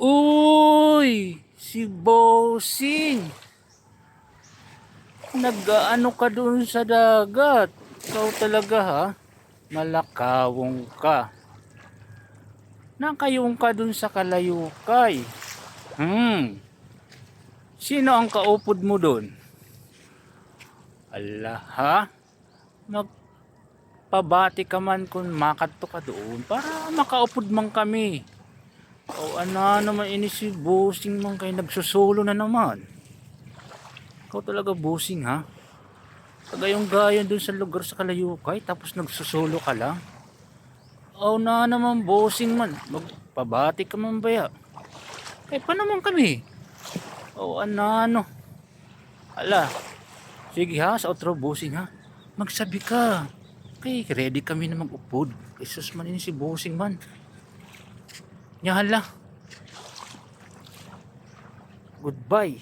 Uy! Si Bossing! Nag-ano ka dun sa dagat? Ikaw talaga ha? Malakawong ka. Nakayong ka dun sa kalayukay. Hmm. Sino ang kaupod mo dun? Allah ha? Magpabati ka man kung makadto ka doon para makaupod man kami. O ana naman ini si bossing man kay nagsusulo na naman. Ikaw talaga bossing ha? Kagayong gayon dun sa lugar sa Kalayukay tapos nagsusulo ka lang. O na naman bossing man. Magpabati ka man baya. Eh pa naman kami. O ano Ala. Sige ha, sa outro bossing ha. Magsabi ka. Kay ready kami na mag-upod. Jesus man ini si bossing man. Nyahala. Goodbye.